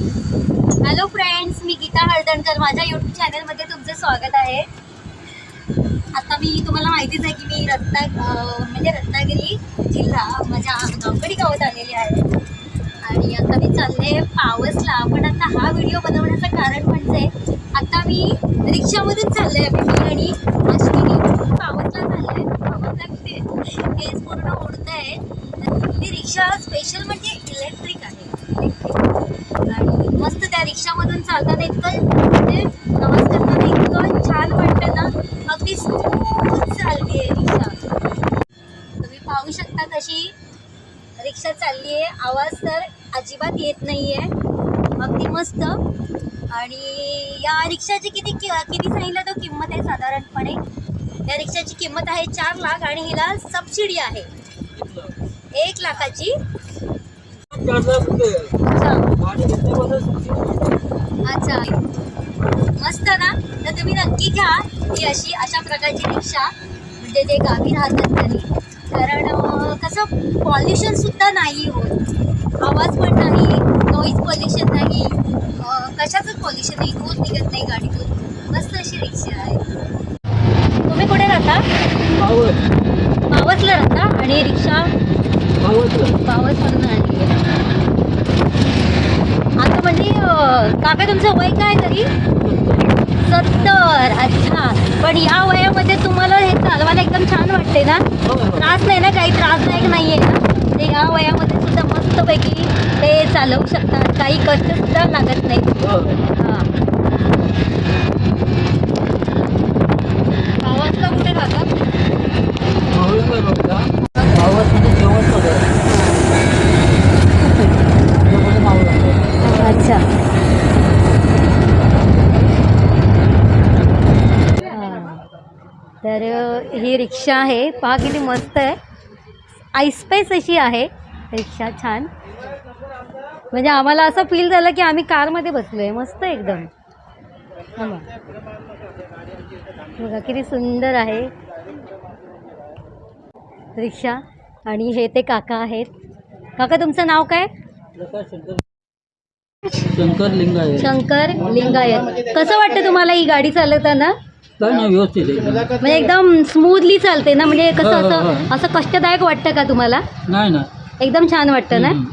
Hello friends मी गीता हळदणकर. माझ्या YouTube चॅनलमध्ये तुमचं स्वागत आहे. आता मी तुम्हाला माहितीच आहे की मी रत्ना म्हणजे रत्नागिरी जिल्हा माझ्या गावकडी गावात आलेली आहे. आणि आता मी चालले पावसला. पण आता हा व्हिडिओ बनवण्याचं कारण म्हणजे आता मी रिक्षामधून चालले आहे. मी आणि अश्विनी पावसला चालले पावसला कुठे केस पूर्ण उडत आहे मी रिक्षा स्पेशल म्हणजे इलेक्ट्रिक आणि मस्त त्या रिक्षामधून चालताना इतकं म्हणजे प्रवास करताना इतकं छान वाटतं ना. अगदी स्मूथ चालते आहे रिक्षा. तुम्ही पाहू शकता कशी रिक्षा चालली आहे. आवाज तर अजिबात येत नाही आहे अगदी मस्त. आणि या रिक्षाची किती कि किती सांगितलं तो किंमत आहे साधारणपणे. या रिक्षाची किंमत आहे चार लाख आणि हिला सबसिडी आहे. एक लाखाची. अच्छा. अच्छा मस्त ना तर तुम्ही नक्की घ्या ही अशी अशा प्रकारची रिक्षा म्हणजे जे गावी राहतात तरी. कारण कसं पॉल्युशन सुद्धा नाही होत. आवाज पण नाही नॉईज पॉल्युशन नाही. कशाचंच पॉल्युशन नाही? धूर निघत नाही गाडीतून? मस्त अशी रिक्षा आहे. तुम्ही कुठे राहता? पावसला राहता? आणि रिक्षा? पावसमधून आली आहे. आता म्हणजे काका तुमचं वय काय तरी? सत्तर. अच्छा. पण या वयामध्ये तुम्हाला हे चालवायला एकदम छान वाटते ना? त्रास नाही ना काही त्रासदायक नाही आहे ना? ते या वयामध्ये सुद्धा मस्तपैकी ते चालवू शकतात. काही कष्ट सुद्धा लागत नाही हां गावातला कुठे राहतात अच्छा हां. तर ही रिक्षा आहे. पहा किती मस्त आहे. आईस्पेस अशी आहे. रिक्षा छान. म्हणजे आम्हाला असं फील झालं की आम्ही कारमध्ये बसलो आहे मस्त एकदम. हा. बघा किती सुंदर आहे. रिक्षा आणि हे ते काका आहेत. काका तुमचं नाव काय? शंकर लिंग आहे शंकर लिंगायत. कसं वाटतं तुम्हाला ही गाडी चालवताना? काय नाही व्यवस्थित आहे. म्हणजे एकदम स्मूथली चालते ना? म्हणजे कसं हो, हो, असं हो. असं कष्टदायक वाटतं का तुम्हाला? नाही ना. एकदम छान वाटतं ना? हम्म.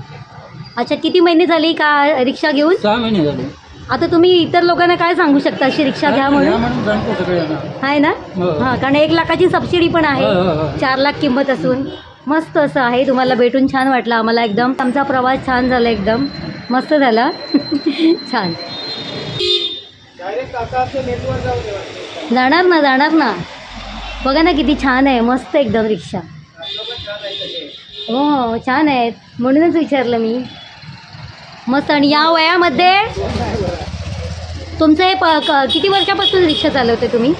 अच्छा किती महिने झाली का रिक्षा घेऊन? सहा महिने झाले. आता तुम्ही इतर लोकांना काय सांगू शकता अशी रिक्षा घ्या म्हणून? म्हणून सांगतो सगळ्यांना आहे ना? हो. हां कारण एक लाखाची सबसिडी पण हो, हो, आहे हो. चार लाख किंमत असून. मस्त असं आहे. तुम्हाला भेटून छान वाटलं. आम्हाला एकदम आमचा प्रवास छान झाला एकदम. मस्त झाला. छान. जाणार ना जाणार ना. बघा ना किती छान आहे मस्त एकदम रिक्षा. हो छान आहेत म्हणूनच विचारलं मी. मस्त आणि या वयामध्ये तुमचं हे प किती वर्षापासून रिक्षा चालवते तुम्ही?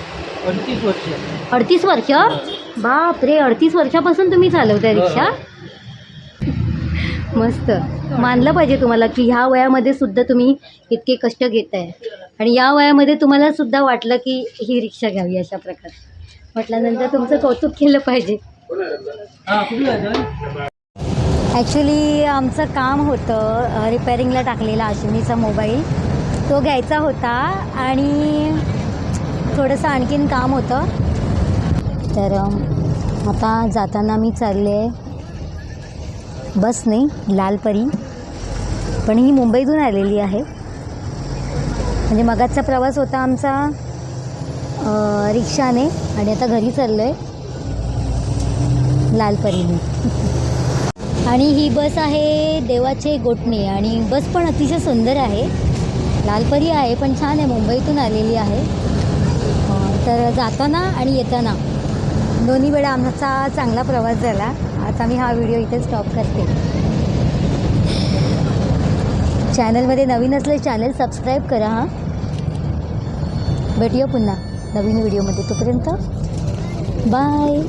अडतीस वर्ष. अडतीस वर्ष? बाप रे अडतीस वर्षापासून तुम्ही चालवताय रिक्षा? मस्त. मानलं पाहिजे तुम्हाला की ह्या वयामध्ये सुद्धा तुम्ही इतके कष्ट घेत आहे आणि या वयामध्ये तुम्हाला सुद्धा वाटलं की ही रिक्षा घ्यावी अशा प्रकारे. म्हटल्यानंतर तुमचं कौतुक केलं पाहिजे. ॲक्च्युली आमचं काम होतं रिपेअरिंगला टाकलेला अश्विनीचा मोबाईल तो घ्यायचा होता आणि थोडंसं आणखीन काम होतं. तर आता जाताना मी चालले. बसने लालपरी पण ही मुंबईतून आलेली आहे. म्हणजे मगाचा प्रवास होता आमचा रिक्षाने आणि आता घरी चाललो आहे लालपरीने आणि ही बस आहे देवाचे गोटणे आणि बस पण अतिशय सुंदर आहे. लालपरी आहे पण छान आहे मुंबईतून आलेली आहे. तर जाताना आणि येताना. दोन्ही वेळा आमचा चांगला प्रवास झाला. आता मी हा व्हिडिओ इथे स्टॉप करते. चॅनलमध्ये नवीन असले चॅनल सबस्क्राईब करा हां. भेटूया पुन्हा नवीन व्हिडिओमध्ये तोपर्यंत बाय